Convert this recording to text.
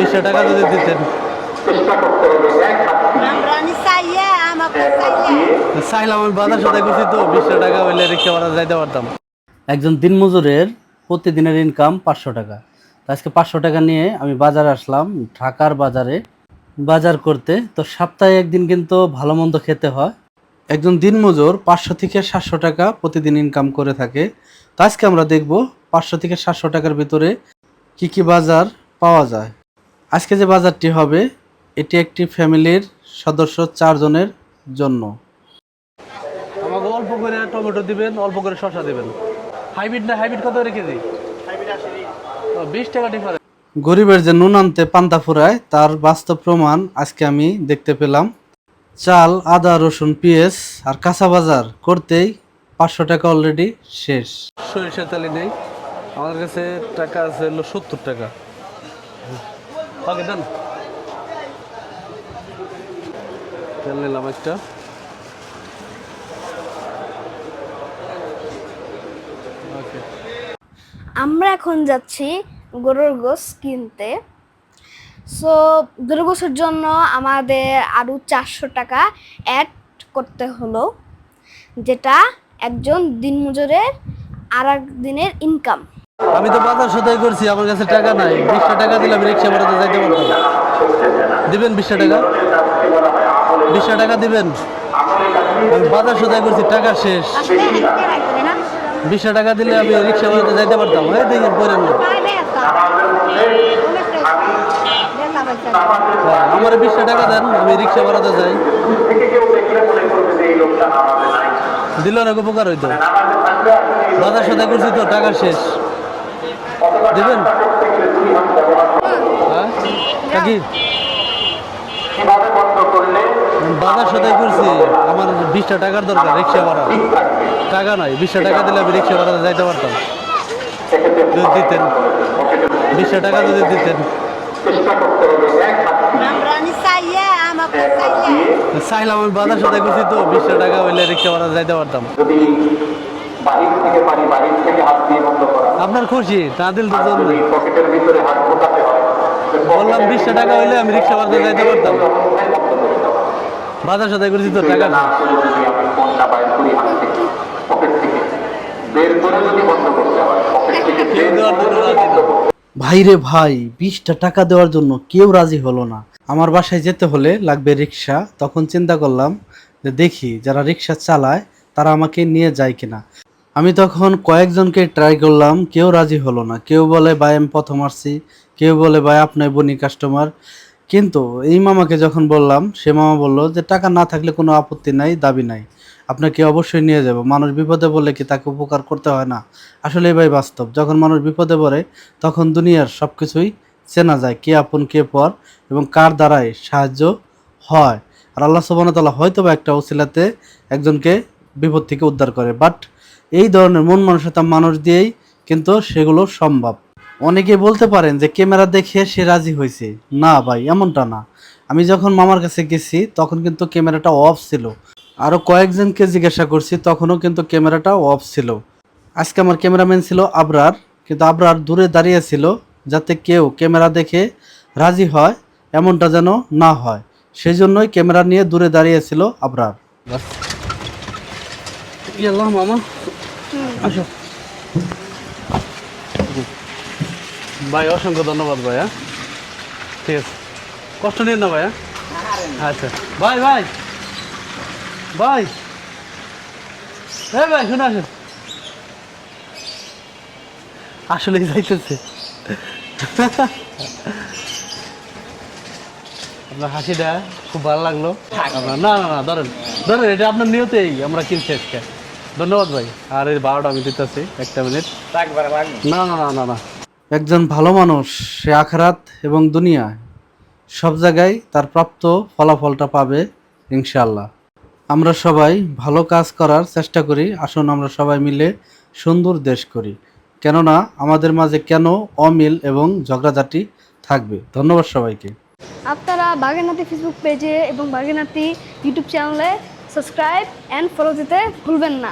বিশটা টাকা যদি দিতেন। চাইলাম আমি বাজার সদাই করছি তো বিশটা টাকা হইলে রিক্সা ভাড়া যাইতে পারতাম। একজন দিনমজুরের প্রতিদিনের ইনকাম পাঁচশো টাকা। আজকে পাঁচশো টাকা নিয়ে আমি বাজারে আসলাম ঢাকার বাজারে। বাজার করতে তো সপ্তাহে একদিন কিন্তু ভালো মন্দ খেতে হয়। একজন দিনমজুর পাঁচশো থেকে সাতশো টাকা প্রতিদিন ইনকাম করে থাকে। তো আজকে আমরা দেখব পাঁচশো থেকে সাতশো টাকার ভিতরে কি কি বাজার পাওয়া যায়। আজকে যে বাজারটি হবে এটি একটি ফ্যামিলির সদস্য চারজনের জন্য। আমাকে অল্প করে টমেটো দিবেন অল্প করে শসা দিবেন। হাইব্রিড না হাইব্রিড কত করে কেজি? বিশ টাকা ডিফারেন্স গরিবের যে নুন আনতে পান্তা ফুরায় তার বাস্তব প্রমাণ আজকে আমি দেখতে পেলাম। চাল আদা রসুন পেঁয়াজ আর কাঁচা বাজার করতেই পাঁচশো টাকা অলরেডি শেষ। সরিষা তেলে নেই। আমার কাছে টাকা আছে হলো সত্তর টাকা। ওকে দেন। তেল নিলাম একটা। আমরা এখন যাচ্ছি গরুর গোস কিনতে। সো গরুর গোসের জন্য আমাদের আরও চারশো টাকা অ্যাড করতে হলো, যেটা একজন দিনমজুরের আর দিনের ইনকাম আমি তো বাজার সদাই করছি আমার কাছে টাকা নাই। বিশটা টাকা দিলে আমি রিক্সা ভাড়াতে যাইতে পারতাম দিবেন বিশটা টাকা? বিশটা টাকা দিবেন? আমি বাজার সদাই করছি টাকা শেষ। বিশটা টাকা দিলে আমি রিক্সা ভাড়াতে যাইতে পারতাম। এই দেখেন পড়েন না হ্যাঁ, আমার বিশটা টাকা দেন আমি রিক্সা ভাড়াতে যাই। দিল অনেক উপকার হইতো। বাজার সদাই করছি তো টাকা শেষ। দিবেন? হ্যাঁ? কাকি? বাজার সদাই করছি। আমার বিশটা টাকার দরকার রিক্সা ভাড়া। টাকা নাই বিশটা টাকা দিলে আমি রিক্সা ভাড়াতে যাইতে পারতাম। যদি দিতেন। বিশটা টাকা যদি দিতেন। চাইলাম আমি বাজার সদাই করছি তো বিশটা টাকা হইলে রিক্সা ভাড়াতে যাইতে পারতাম। বাহির থেকে পারি বাহির থেকে হাত দিয়ে বন্ধ করা। আপনার খুশি দিল তো পকেটের ভিতরে হাত ঢোকাতে হয় বললাম বিশটা টাকা হইলে আমি রিক্সা যাইতে পারতাম। বাজার সদাই করছি তো টাকা। না যদি আমি ফোনটা বাইর করি হাত থেকে পকেট থেকে বের করে যদি বন্ধ করতে হয় পকেট থেকে বের দেওয়ার করে জন্য যদি বন্ধ করতে ভাই রে ভাই বিশটা টাকা দেওয়ার জন্য কেউ রাজি হলো না। আমার বাসায় যেতে হলে লাগবে রিক্সা। তখন চিন্তা করলাম যে দেখি যারা রিক্সা চালায় তারা আমাকে নিয়ে যায় কিনা। আমি তখন কয়েকজনকে ট্রাই করলাম, কেউ রাজি হলো না। কেউ বলে, ভাই, আমি প্রথম আসছি। কেউ বলে, ভাই আপনার বনি কাস্টমার কিন্তু এই মামাকে যখন বললাম, সে মামা বলল যে, টাকা না থাকলে কোনো আপত্তি নাই, দাবি নাই। আপনাকে অবশ্যই নিয়ে যাব। মানুষ বিপদে বললে কি তাকে উপকার করতে হয় না? আসলে ভাই বাস্তব। যখন মানুষ বিপদে পড়ে, তখন দুনিয়ার সব কিছুই চেনা যায়, কে আপন, কে পর এবং কার দ্বারাই সাহায্য হয়। আর আল্লাহ সুবাহতাল্লাহ হয়তো বা একটা ওসিলাতে একজনকে বিপদ থেকে উদ্ধার করে। বাট এই ধরনের মন মানসিকতা মানুষ দিয়েই কিন্তু সেগুলো সম্ভব। অনেকে বলতে পারেন যে ক্যামেরা দেখে সে রাজি হয়েছে। না ভাই, এমনটা না। আমি যখন মামার কাছে গেছি, তখন কিন্তু ক্যামেরাটা অফ ছিল। আরও কয়েকজনকে জিজ্ঞাসা করছি, তখনও কিন্তু ক্যামেরাটা অফ ছিল। আজকে আমার ক্যামেরাম্যান ছিল আবরার, কিন্তু আবরার দূরে দাঁড়িয়ে ছিল যাতে কেউ ক্যামেরা দেখে রাজি হয়, এমনটা যেন না হয়। সেই জন্যই ক্যামেরা নিয়ে দূরে দাঁড়িয়েছিল আবরার। মামা। ভাই, অসংখ্য ধন্যবাদ ভাইয়া ঠিক আছে। কষ্ট নিন না ভাইয়া আচ্ছা। ভাই ভাই ভাই। এই ভাই, শুনে আসেন। আসলেই যাইতেছে। আপনার হাসিটা খুব ভালো লাগল। না না না, ধরেন ধরেন, এটা আপনার নিয়তেই আমরা কিনছি আজকে ধন্যবাদ ভাই। আর এই বারোটা আমি দিতেছি একটা মিনিট। না না না না না। একজন ভালো মানুষ সে আখরাত এবং দুনিয়া সব জায়গায় তার প্রাপ্ত ফলাফলটা পাবে ইনশাল্লাহ আমরা সবাই ভালো কাজ করার চেষ্টা করি আসুন আমরা সবাই মিলে সুন্দর দেশ করি। কেননা আমাদের মাঝে কেন অমিল এবং ঝগড়াঝাটি থাকবে? ধন্যবাদ সবাইকে। আপনারা বাগেনাতি ফেসবুক পেজে এবং বাগেনাতি ইউটিউব চ্যানেলে সাবস্ক্রাইব অ্যান্ড ফলো দিতে ভুলবেন না।